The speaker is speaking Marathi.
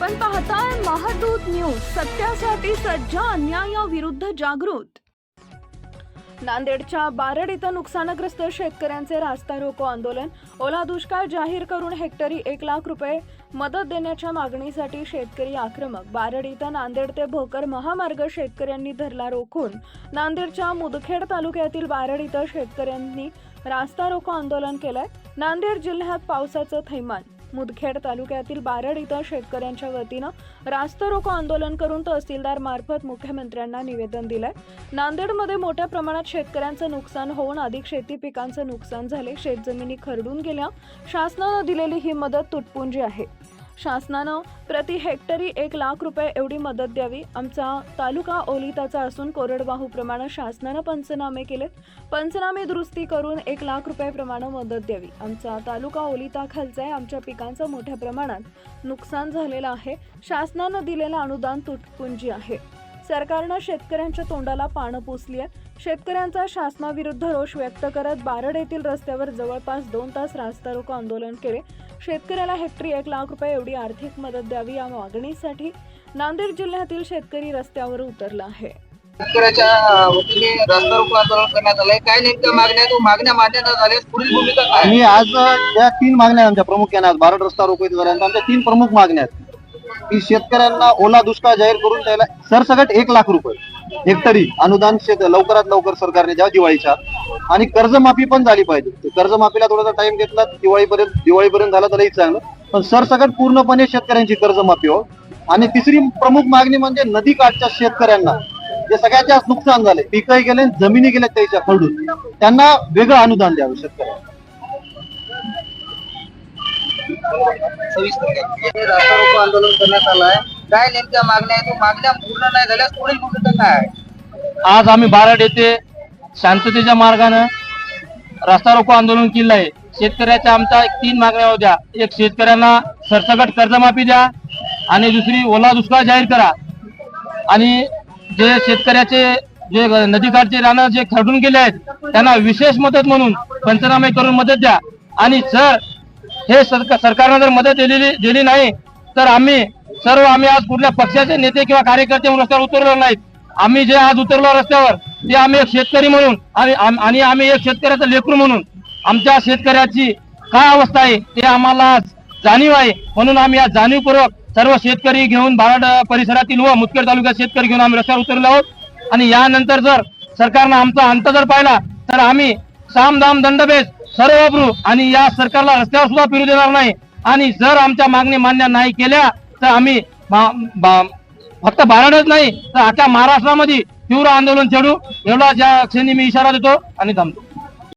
आपण पाहताय महादूत न्यूज सत्यासाठी सज्ज अन्यायाविरुद्ध जागृत. नांदेडच्या बारड इथं नुकसानग्रस्त शेतकऱ्यांचे रास्ता रोको आंदोलन. ओला दुष्काळ जाहीर करून हेक्टरी एक लाख रुपये मदत देण्याच्या मागणीसाठी शेतकरी आक्रमक. बारड इथं नांदेड ते भोकर महामार्ग शेतकऱ्यांनी धरला रोखून. नांदेडच्या मुदखेड तालुक्यातील बारड इथं शेतकऱ्यांनी रास्ता रोको आंदोलन केलंय. नांदेड जिल्ह्यात पावसाचं थैमान. मुदखेड तालुक्यातील बारड इथं शेतकऱ्यांच्या वतीनं रास्ता रोको आंदोलन करून तहसीलदार मार्फत मुख्यमंत्र्यांना निवेदन दिलंय. नांदेडमध्ये मोठ्या प्रमाणात शेतकऱ्यांचं नुकसान होऊन अधिक शेती पिकांचं नुकसान झाले. शेतजमिनी खरडून गेल्या. शासनानं दिलेली ही मदत तुटपुंजी आहे. शासनानं प्रति हेक्टरी एक लाख रुपये एवढी मदत द्यावी. आमचा तालुका ओलिताचा असून कोरडवाहू प्रमाणे शासनानं पंचनामे केलेत. पंचनामे दुरुस्ती करून एक लाख रुपयाप्रमाणे मदत द्यावी. आमचा तालुका ओलिता खालचा आहे. आमच्या पिकांचं मोठ्या प्रमाणात नुकसान झालेलं आहे. शासनानं दिलेलं अनुदान तुटपुंजी आहे. सरकारनं शेतकऱ्यांच्या तोंडाला पानं पुसली आहे शेतकऱ्यांचा शासनाविरुद्ध रोष व्यक्त करत बारड येथील रस्त्यावर जवळपास दोन तास रास्ता रोको आंदोलन केले. शेतकऱ्याला हेक्टरी एक लाख रुपये एवढी आर्थिक मदत द्यावी या मागणीसाठी नांदेड जिल्ह्यातील शेतकरी रस्त्यावर उतरला आहे. शेतकऱ्याच्या वतीने रस्ता रोको आंदोलन करण्यात आलंय. काय नेमक्या मागण्या आहेत? मागण्या मान्य न झाल्यास पुढील भूमिका काय? आणि आज ज्या तीन मागण्या आहेत आमच्या प्रामुख्याने आज भारत रस्ता रोको इथे झाल्यानंतर आमच्या तीन प्रमुख मागण्या आहेत. की शेतकऱ्यांना ओला दुष्काळ जाहीर करून त्याला सरसकट एक लाख रुपये. हेक्टरी अनुदान शेत लवकरात लवकर सरकारने द्यावं दिवाळीच्या. आणि कर्जमाफी पण झाली पाहिजे. ते कर्जमाफीला थोडासा टाइम घेतला दिवाळीपर्यंत दिवाळीपर्यंत झाला तरी चांगलं. पण सरसकट पूर्णपणे शेतकऱ्यांची कर्जमाफी हो. आणि तिसरी प्रमुख मागणी म्हणजे नदी काठच्या शेतकऱ्यांना. जे सगळ्याच्या नुकसान झाले. पिकही गेले जमिनी गेल्या त्याच्या कडून. त्यांना वेगळं अनुदान द्यावं शेतकऱ्यांना. आंदोलन करण्यात आलंय काय नेमक्या मागण्या आहेत? मागण्या पूर्ण नाही झाल्यास पुढील भूमिका काय आहे? आज आम्ही बाराड येथे शांततेच्या मार्गानं रस्ता रोको आंदोलन केलं आहे. शेतकऱ्याच्या आमच्या तीन मागण्या होत्या एक शेतकऱ्यांना सरसकट कर्जमाफी द्या आणि दुसरी ओला दुष्काळ जाहीर करा. आणि जे शेतकऱ्याचे जे नदीकाठचे रानं जे खरडून गेले आहेत त्यांना विशेष मदत म्हणून पंचनामे करून मदत द्या. आणि सर हे सरकार सरकारनं जर मदत दिलेली दिली नाही तर आम्ही सर्व आम्ही आज कुठल्या पक्षाचे नेते किंवा कार्यकर्ते म्हणून रस्त्यावर उतरलो नाहीत. आम्ही जे आज उतरलो रस्त्यावर ते आम्ही एक शेतकरी म्हणून आणि आणि आम्ही एक शेतकऱ्याचं लेकरू म्हणून आमच्या शेतकऱ्याची काय अवस्था आहे ते आम्हाला आज जाणीव आहे. म्हणून आम्ही आज जाणीवपूर्वक सर्व शेतकरी घेऊन भारड परिसरातील व मुदखेड तालुक्यात शेतकरी घेऊन आम्ही रस्त्यावर उतरलो आहोत. आणि यानंतर जर सरकारनं आमचा अंत जर पाहिला तर आम्ही साम दाम दंडभेद सर्व वापरू आणि या सरकारला रस्त्यावर सुद्धा फिरू देणार नाही. आणि जर आमच्या मागणी मान्य नाही केल्या तर आम्ही फक्त भारतच नाही तर अख्ख्या महाराष्ट्रामध्ये तीव्र आंदोलन छेडू. एवढा ज्या क्षणी मी इशारा देतो आणि थांबतो.